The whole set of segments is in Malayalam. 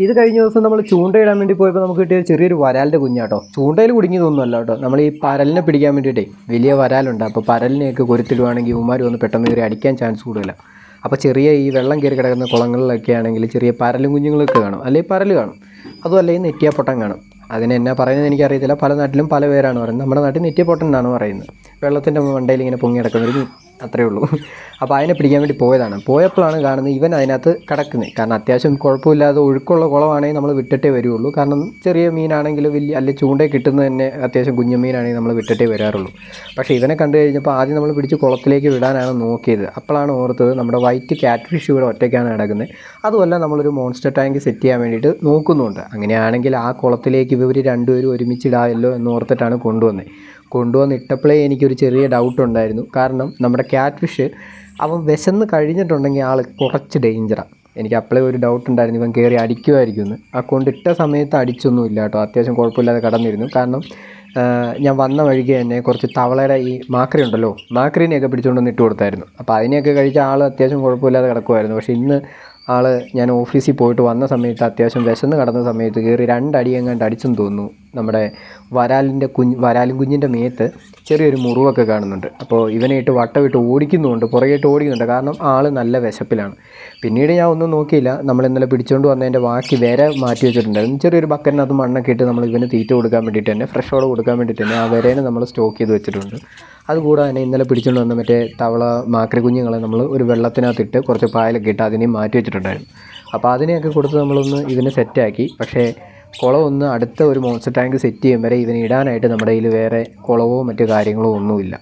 ഇത് കഴിഞ്ഞ ദിവസം നമ്മൾ ചൂണ്ടയിടാൻ വേണ്ടി പോയപ്പോൾ നമുക്ക് കിട്ടിയ ചെറിയൊരു വരാലിന്റെ കുഞ്ഞാട്ടോ. ചൂണ്ടയിൽ കുടുങ്ങിയതൊന്നുമല്ല കേട്ടോ. നമ്മൾ ഈ പരലിനെ പിടിക്കാൻ വേണ്ടിയിട്ടേ വലിയ വരാലുണ്ട്. അപ്പോൾ പരലിനെയൊക്കെ കൊരുത്തിടുവാണെങ്കിൽ ഉമാർ വന്ന് പെട്ടെന്ന് കയറി അടിക്കാൻ ചാൻസ് കൂടുതല. അപ്പോൾ ചെറിയ ഈ വെള്ളം കയറി കിടക്കുന്ന കുളങ്ങളിലൊക്കെ ആണെങ്കിൽ ചെറിയ പരലും കുഞ്ഞുങ്ങളൊക്കെ കാണും. അല്ലെങ്കിൽ പരൽ കാണും. അതും അല്ലെങ്കിൽ നെറ്റിയപ്പൊട്ടം കാണും. അതിന് എന്നാ പറയുന്നത് എനിക്കറിയത്തില്ല. പല നാട്ടിലും പല പേരാണ് പറയുന്നത്. നമ്മുടെ നാട്ടിൽ നെറ്റിയപ്പൊട്ടൻ എന്നാണ് പറയുന്നത്? വെള്ളത്തിന്റെ മണ്ടയിൽ ഇങ്ങനെ പൊങ്ങി കിടക്കുന്ന ഒരു മീൻ അത്രേ ഉള്ളൂ. അപ്പോൾ അതിനെ പിടിക്കാൻ വേണ്ടി പോയതാണ്. പോയപ്പോഴാണ് കാണുന്നത് ഇവൻ അതിനകത്ത് കിടക്കുന്നത്. കാരണം അത്യാവശ്യം കുഴപ്പമില്ലാതെ ഒഴുക്കുള്ള കുളമാണെങ്കിൽ നമ്മൾ വിട്ടിട്ടേ വരുള്ളൂ. കാരണം ചെറിയ മീനാണെങ്കിൽ വലിയ അല്ലെ ചൂണ്ടേ കിട്ടുന്നത് തന്നെ അത്യാവശ്യം കുഞ്ഞു മീനാണെങ്കിൽ നമ്മൾ വിട്ടിട്ടേ വരാറുള്ളൂ. പക്ഷേ ഇവനെ കണ്ടു കഴിഞ്ഞപ്പോൾ ആദ്യം നമ്മൾ പിടിച്ച് കുളത്തിലേക്ക് വിടാനാണ് നോക്കിയത്. അപ്പോഴാണ് ഓർത്തത് നമ്മുടെ വൈറ്റ് ക്യാറ്റ് ഫിഷ് ഇവിടെ ഒറ്റയ്ക്കാണ് കിടക്കുന്നത്. അതുമല്ല നമ്മളൊരു മോൺസ്റ്റർ ടാങ്ക് സെറ്റ് ചെയ്യാൻ വേണ്ടിയിട്ട് നോക്കുന്നുണ്ട്. അങ്ങനെയാണെങ്കിൽ ആ കുളത്തിലേക്ക് ഇവർ രണ്ടുപേരും ഒരുമിച്ചിടാമല്ലോ എന്ന് ഓർത്തിട്ടാണ് കൊണ്ടുവന്നത്. കൊണ്ടുവന്ന് ഇട്ടപ്പോഴേ എനിക്കൊരു ചെറിയ ഡൗട്ട് ഉണ്ടായിരുന്നു. കാരണം നമ്മുടെ ക്യാറ്റ് ഫിഷ് അവൻ വിശന്ന് കഴിഞ്ഞിട്ടുണ്ടെങ്കിൽ ആൾ കുറച്ച് ഡേഞ്ചറാണ് എനിക്ക് അപ്പോഴേ ഒരു ഡൗട്ട് ഉണ്ടായിരുന്നു. ഇവൻ കയറി അടിക്കുമായിരിക്കും എന്ന്. ആ കൊണ്ടിട്ട സമയത്ത് അടിച്ചൊന്നും ഇല്ല കേട്ടോ. അത്യാവശ്യം കുഴപ്പമില്ലാതെ കടന്നിരുന്നു. കാരണം ഞാൻ വന്ന വഴിക്ക് തന്നെ കുറച്ച് തവളയുടെ ഈ മാക്രി ഉണ്ടല്ലോ മാക്രീനെയൊക്കെ പിടിച്ചുകൊണ്ട് വന്ന് ഇട്ട് കൊടുത്തായിരുന്നു. അപ്പോൾ അതിനെയൊക്കെ കഴിച്ച ആൾ അത്യാവശ്യം കുഴപ്പമില്ലാതെ കിടക്കുമായിരുന്നു പക്ഷേ ഇന്ന് ആൾ ഞാൻ ഓഫീസിൽ പോയിട്ട് വന്ന സമയത്ത് അത്യാവശ്യം വിശന്ന് കടന്ന സമയത്ത് കയറി രണ്ടടി എങ്ങാണ്ട് അടിച്ചെന്ന് തോന്നുന്നു. നമ്മുടെ വരാലിന്റെ കുഞ്ഞ് വരാലും കുഞ്ഞിന്റെ മേത്ത് ചെറിയൊരു മുറിവൊക്കെ കാണുന്നുണ്ട്. അപ്പോൾ ഇവനായിട്ട് വട്ടമിട്ട് ഓടിക്കുന്നുണ്ട് പുറകെയിട്ട് ഓടിക്കുന്നുണ്ട്. കാരണം ആൾ നല്ല വിശപ്പിലാണ്. പിന്നീട് ഞാൻ ഒന്നും നോക്കിയില്ല. നമ്മൾ ഇന്നലെ പിടിച്ചുകൊണ്ട് വന്നതിന്റെ ബാക്കി വര മാറ്റി വെച്ചിട്ടുണ്ടായിരുന്നു. ചെറിയൊരു ബക്കറ്റിനകത്ത് മണ്ണൊക്കെ ഇട്ട് നമ്മൾ ഇവന് തീറ്റ കൊടുക്കാൻ വേണ്ടിയിട്ട് തന്നെ ഫ്രഷോടെ കൊടുക്കാൻ വേണ്ടിയിട്ട് തന്നെ ആ വരേനെ നമ്മൾ സ്റ്റോക്ക് ചെയ്ത് വെച്ചിട്ടുണ്ട്. അതുകൂടാതെ തന്നെ ഇന്നലെ പിടിച്ചുകൊണ്ട് വന്ന മറ്റേ തവള മാക്രി കുഞ്ഞുങ്ങളെ നമ്മൾ ഒരു വെള്ളത്തിനകത്തിട്ട് കുറച്ച് പായലൊക്കെ ഇട്ട് അതിനെയും മാറ്റി വെച്ചിട്ടുണ്ടായിരുന്നു. അപ്പോൾ അതിനെയൊക്കെ കൊടുത്ത് നമ്മളൊന്ന് ഇതിനെ സെറ്റാക്കി. പക്ഷേ കുളം ഒന്ന് അടുത്ത ഒരു മോൺസ്റ്റർ ടാങ്ക് സെറ്റ് ചെയ്യും വരെ ഇതിനെ ഇടാനായിട്ട് നമ്മുടെ കയ്യിൽ വേറെ കുളവോ മറ്റു കാര്യങ്ങളോ ഒന്നുമില്ല.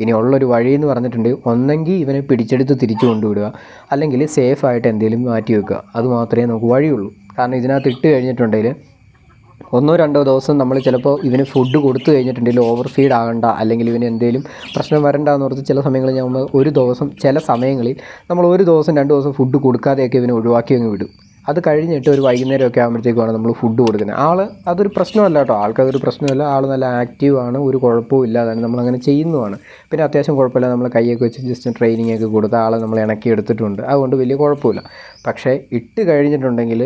ഇനി ഉള്ളൊരു വഴി എന്ന് പറഞ്ഞിട്ടുണ്ട്. ഒന്നെങ്കിൽ ഇവനെ പിടിച്ചെടുത്ത് തിരിച്ചു കൊണ്ടുവിടുക. അല്ലെങ്കിൽ സേഫായിട്ട് എന്തെങ്കിലും മാറ്റി വെക്കുക. അത് മാത്രമേ നമുക്ക് വഴിയുള്ളൂ. കാരണം ഇതിനകത്ത് ഇട്ട് കഴിഞ്ഞിട്ടുണ്ടെങ്കിൽ ഒന്നോ രണ്ടോ ദിവസം നമ്മൾ ചിലപ്പോൾ ഇവന് ഫുഡ് കൊടുത്തു കഴിഞ്ഞിട്ടുണ്ടെങ്കിൽ ഓവർ ഫീഡ് ആകണ്ട അല്ലെങ്കിൽ ഇവന് എന്തെങ്കിലും പ്രശ്നം വരണ്ട എന്ന് ഓർത്ത് ചില സമയങ്ങളിൽ നമ്മൾ ഒരു ദിവസം ചില സമയങ്ങളിൽ നമ്മൾ ഒരു ദിവസം രണ്ട് ദിവസം ഫുഡ് കൊടുക്കാതെയൊക്കെ ഇവന് ഒഴിവാക്കി അങ്ങ് വിടും. അത് കഴിഞ്ഞിട്ട് ഒരു വൈകുന്നേരമൊക്കെ ആകുമ്പോഴത്തേക്കുമാണ് നമ്മൾ ഫുഡ് കൊടുക്കുന്നത്. ആൾ അതൊരു പ്രശ്നമല്ല കേട്ടോ. ആൾക്കതൊരു പ്രശ്നമല്ല. ആൾ നല്ല ആക്റ്റീവാണ് ഒരു കുഴപ്പവും ഇല്ലാതാണ്. നമ്മളങ്ങനെ ചെയ്യുന്നതാണ്. പിന്നെ അത്യാവശ്യം കുഴപ്പമില്ല. നമ്മൾ കൈയൊക്കെ വെച്ച് ജസ്റ്റ് ട്രെയിനിങ് ഒക്കെ കൊടുത്ത് ആളെ നമ്മൾ ഇണക്കി എടുത്തിട്ടുണ്ട്. അതുകൊണ്ട് വലിയ കുഴപ്പമില്ല. പക്ഷേ ഇട്ട് കഴിഞ്ഞിട്ടുണ്ടെങ്കിൽ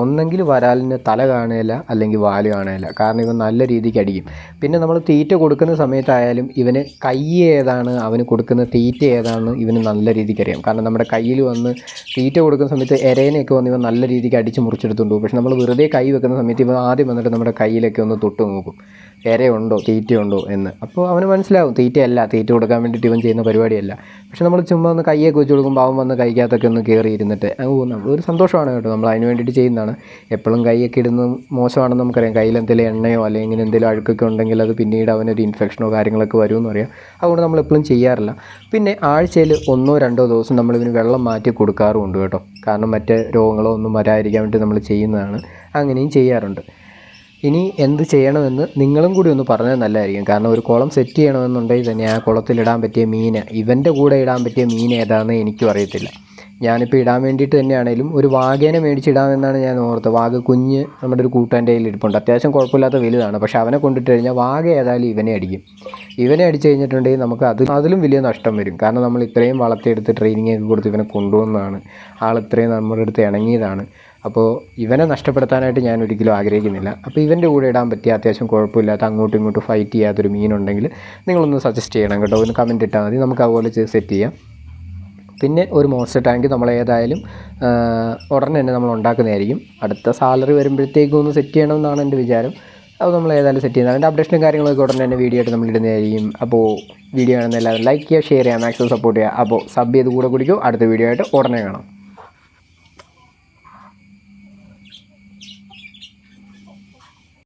ഒന്നെങ്കിൽ വരാലിന് തല കാണുകയില്ല അല്ലെങ്കിൽ വാൽ കാണുകയില്ല. കാരണം ഇവൻ നല്ല രീതിക്ക് അടിക്കും. പിന്നെ നമ്മൾ തീറ്റ കൊടുക്കുന്ന സമയത്തായാലും ഇവന് കൈ ഏതാണ് അവന് കൊടുക്കുന്ന തീറ്റ ഏതാണ് ഇവന് നല്ല രീതിക്ക് അറിയാം. കാരണം നമ്മുടെ കയ്യിൽ വന്ന് തീറ്റ കൊടുക്കുന്ന സമയത്ത് എരേനെയൊക്കെ വന്ന് ഇവൻ നല്ല രീതിക്ക് അടിച്ച് മുറിച്ചെടുത്തുകൊണ്ട് പക്ഷെ നമ്മൾ വെറുതെ കൈ വെക്കുന്ന സമയത്ത് ഇവൻ ആദ്യം വന്നിട്ട് നമ്മുടെ കയ്യിലൊക്കെ ഒന്ന് തൊട്ട് നോക്കും. ഇരയുണ്ടോ തീറ്റയുണ്ടോ എന്ന്. അപ്പോൾ അവന് മനസ്സിലാവും തീറ്റയല്ല തീറ്റ കൊടുക്കാൻ വേണ്ടിയിട്ട് ഇവൻ ചെയ്യുന്ന പരിപാടിയല്ല. പക്ഷെ നമ്മൾ ചുമ്മാ ഒന്ന് കൈയൊക്കെ വെച്ച് കൊടുക്കുമ്പോൾ അവൻ വന്ന് കൈക്കകത്തൊക്കെ ഒന്ന് കയറി ഇരുന്നിട്ട് നമ്മൾ ഒരു സന്തോഷമാണ് കേട്ടോ. നമ്മൾ അതിന് വേണ്ടിയിട്ട് ചെയ്യുന്നതാണ്. എപ്പോഴും കൈയൊക്കെ ഇടുന്നത് മോശമാണെന്ന് നമുക്കറിയാം. കയ്യിൽ എന്തെങ്കിലും എണ്ണയോ അല്ലെങ്കിൽ എന്തെങ്കിലും അഴുക്കൊക്കെ ഉണ്ടെങ്കിൽ അത് പിന്നീട് അവനൊരു ഇൻഫെക്ഷനോ കാര്യങ്ങളൊക്കെ വരുമെന്ന് അറിയാം. അതുകൊണ്ട് നമ്മൾ എപ്പോഴും ചെയ്യാറില്ല. പിന്നെ ആഴ്ചയിൽ ഒന്നോ രണ്ടോ ദിവസം നമ്മൾ ഇതിന് വെള്ളം മാറ്റി കൊടുക്കാറുമുണ്ട് കേട്ടോ. കാരണം മറ്റ് രോഗങ്ങളോ ഒന്നും വരാതിരിക്കാൻ വേണ്ടി നമ്മൾ ചെയ്യുന്നതാണ്. അങ്ങനെയും ചെയ്യാറുണ്ട്. ഇനി എന്ത് ചെയ്യണമെന്ന് നിങ്ങളും കൂടി ഒന്ന് പറഞ്ഞാൽ നല്ലതായിരിക്കും. കാരണം ഒരു കുളം സെറ്റ് ചെയ്യണമെന്നുണ്ടെങ്കിൽ തന്നെ ആ കുളത്തിൽ ഇടാൻ പറ്റിയ മീൻ ഇവന്റെ കൂടെ ഇടാൻ പറ്റിയ മീൻ ഏതാണെന്ന് എനിക്കും അറിയത്തില്ല. ഞാനിപ്പോൾ ഇടാൻ വേണ്ടിയിട്ട് തന്നെയാണേലും ഒരു വാഗേനെ മേടിച്ചിടാമെന്നാണ് ഞാൻ ഓർത്തത്. വാഗ കുഞ്ഞ് നമ്മുടെ ഒരു കൂട്ടാന്റെ കയ്യിൽ ഇരിപ്പുണ്ട്. അത്യാവശ്യം കുഴപ്പമില്ലാത്ത വലുതാണ്. പക്ഷേ അവനെ കൊണ്ടിട്ട് കഴിഞ്ഞാൽ വാഗ ഏതായാലും ഇവനെ അടിക്കും. ഇവനെ അടിച്ചു കഴിഞ്ഞിട്ടുണ്ടെങ്കിൽ നമുക്ക് അത് അതിലും വലിയ നഷ്ടം വരും. കാരണം നമ്മൾ ഇത്രയും വളർത്തിയെടുത്ത് ട്രെയിനിങ് ഒക്കെ കൊടുത്ത് ഇവനെ കൊണ്ടുവന്നതാണ്. ആൾ ഇത്രയും നമ്മുടെ അടുത്ത് ഇണങ്ങിയതാണ്. അപ്പോൾ ഇവനെ നഷ്ടപ്പെടുത്താനായിട്ട് ഞാൻ ഒരിക്കലും ആഗ്രഹിക്കുന്നില്ല. അപ്പോൾ ഇവന്റെ കൂടെ ഇടാൻ പറ്റിയ അത്യാവശ്യം കുഴപ്പമില്ലാത്ത അങ്ങോട്ടും ഇങ്ങോട്ടും ഫൈറ്റ് ചെയ്യാത്തൊരു മീനുണ്ടെങ്കിൽ നിങ്ങളൊന്ന് സജസ്റ്റ് ചെയ്യണം കേട്ടോ. ഒന്ന് കമന്റ് ഇട്ടാൽ മതി. നമുക്ക് അതുപോലെ സെറ്റ് ചെയ്യാം. പിന്നെ ഒരു മോൺസ്റ്റർ ടാങ്ക് നമ്മൾ ഏതായാലും ഉടനെ തന്നെ നമ്മൾ ഉണ്ടാക്കുന്നതായിരിക്കും. അടുത്ത സാലറി വരുമ്പോഴത്തേക്കും ഒന്ന് സെറ്റ് ചെയ്യണമെന്നാണ് എന്റെ വിചാരം. അപ്പോൾ നമ്മൾ ഏതായാലും സെറ്റ് ചെയ്യുന്നത് അതിന്റെ അപ്ഡേഷനും കാര്യങ്ങളൊക്കെ ഉടനെ തന്നെ വീഡിയോ ആയിട്ട് നമ്മൾ ഇടുന്നതായിരിക്കും. അപ്പോൾ വീഡിയോ കാണുന്ന എല്ലാവരും ലൈക്ക് ചെയ്യുക ഷെയർ ചെയ്യുക മാക്സിമം സപ്പോർട്ട് ചെയ്യുക. അപ്പോൾ സബ് ചെയ്ത് കൂടെ കുടിക്കും അടുത്ത വീഡിയോ ആയിട്ട് ഉടനെ കാണാം.